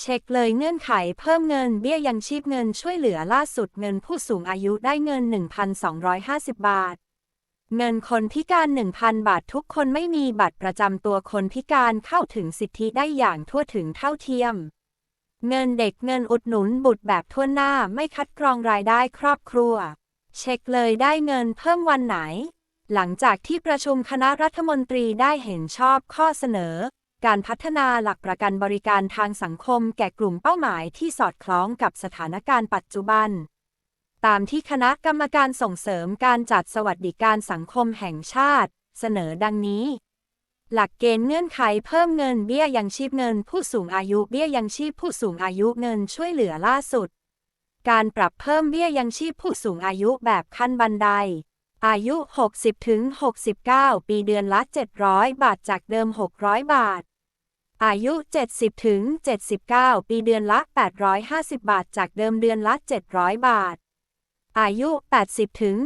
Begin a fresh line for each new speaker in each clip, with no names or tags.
เช็คเลยเงื่อนไขเพิ่มเงินเบี้ยยังชีพเงินช่วยเหลือล่าสุดเงินผู้สูงอายุได้เงิน 1,250 บาท เงินคนพิการ 1,000 บาททุกคนไม่มีบัตรประจำตัวคนพิการเข้าถึงสิทธิได้อย่างทั่วถึงเท่าเทียม เงินเด็กเงินอุดหนุนบุตรแบบทั่วหน้าไม่คัดกรองรายได้ครอบครัว เช็คเลยได้เงินเพิ่มวันไหน หลังจากที่ประชุมคณะรัฐมนตรีได้เห็นชอบข้อเสนอ การพัฒนาหลักประกันบริการทางสังคมแก่กลุ่มเป้าหมายที่สอดคล้องกับสถานการณ์ปัจจุบัน ตามที่คณะกรรมการส่งเสริมการจัดสวัสดิการสังคมแห่งชาติ เสนอดังนี้ หลักเกณฑ์เงื่อนไขเพิ่มเงินเบี้ยยังชีพเงินผู้สูงอายุเบี้ยยังชีพผู้สูงอายุเงินช่วยเหลือล่าสุด การปรับเพิ่มเบี้ยยังชีพผู้สูงอายุแบบขั้นบันไดอายุ 60ถึง69 ปีเดือนละ 700 บาทจากเดิม 600 บาท อายุ 70 ถึง 79 ปีเดือนละ 850 บาท จากเดิมเดือนละ 700 บาท อายุ 80 ถึง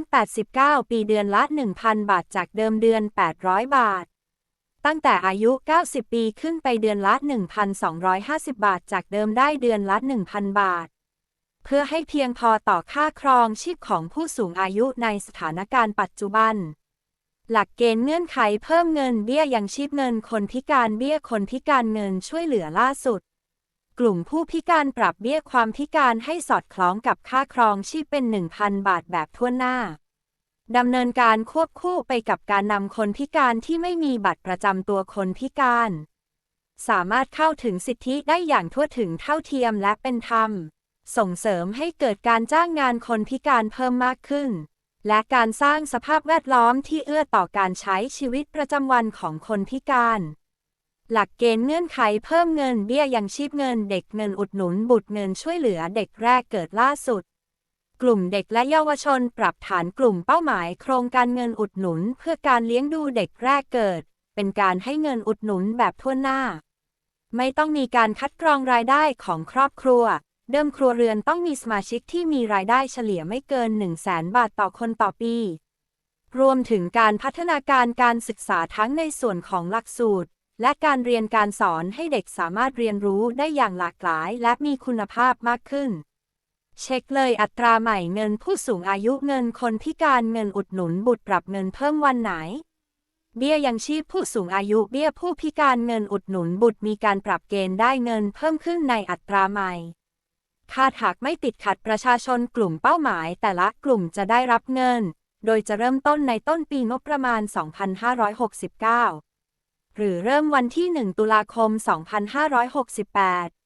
89 ปีเดือนละ 1,000 บาท จากเดิมเดือน 800 บาท ตั้งแต่อายุ 90 ปีขึ้นไปเดือนละ 1,250 บาท จากเดิมได้เดือนละ 1,000 บาท เพื่อให้เพียงพอต่อค่าครองชีพของผู้สูงอายุในสถานการณ์ปัจจุบัน หลักเกณฑ์เงื่อนไขเพิ่มเงินเบี้ยยังชีพเงินคนพิการเบี้ยคนพิการเงินช่วยเหลือล่าสุด กลุ่มผู้พิการปรับเบี้ยความพิการให้สอดคล้องกับค่าครองชีพเป็น 1,000 บาทแบบทั่วหน้าดำเนินการควบคู่ไปกับการนำคนพิการที่ไม่มีบัตรประจำตัวคนพิการ สามารถเข้าถึงสิทธิได้อย่างทั่วถึงเท่าเทียมและเป็นธรรม ส่งเสริมให้เกิดการจ้างงานคนพิการเพิ่มมากขึ้น และการสร้างสภาพแวดล้อมที่เอื้อต่อการใช้ชีวิตประจำวันของคนพิการ หลักเกณฑ์เงื่อนไขเพิ่มเงินเบี้ยยังชีพเงินเด็กเงินอุดหนุนบุตรเงินช่วยเหลือเด็กแรกเกิดล่าสุด กลุ่มเด็กและเยาวชนปรับฐานกลุ่มเป้าหมายโครงการเงินอุดหนุนเพื่อการเลี้ยงดูเด็กแรกเกิด เป็นการให้เงินอุดหนุนแบบทั่วหน้า ไม่ต้องมีการคัดกรองรายได้ของครอบครัว เดิมครัวเรือนต้องมีสมาชิกที่มีรายได้เฉลี่ยไม่เกิน 1 0 0 0 0แสนบาทต่อคนต่อปี รวมถึงการพัฒนาการการศึกษาทั้งในส่วนของหลักสูตร และการเรียนการสอนให้เด็กสามารถเรียนรู้ได้อย่างหลากหลายและมีคุณภาพมากขึ้น เช็คเลยอัตราใหม่เงินผู้สูงอายุเงินคนพิการเงินอุดหนุนบุตรปรับเงินเพิ่มวันไหนเบี้ยยังชีพผู้สูงอายุเบี้ยผู้พิการเงินอุดหนุนบุตรมีการปรับเกณฑ์ได้เงินเพิ่มขึ้นในอัตราใหม่ คาดหากไม่ติดขัดประชาชนกลุ่มเป้าหมาย แต่ละกลุ่มจะได้รับเงิน โดยจะเริ่มต้นในต้นปีงบประมาณ 2569 หรือเริ่มวันที่ 1 ตุลาคม 2568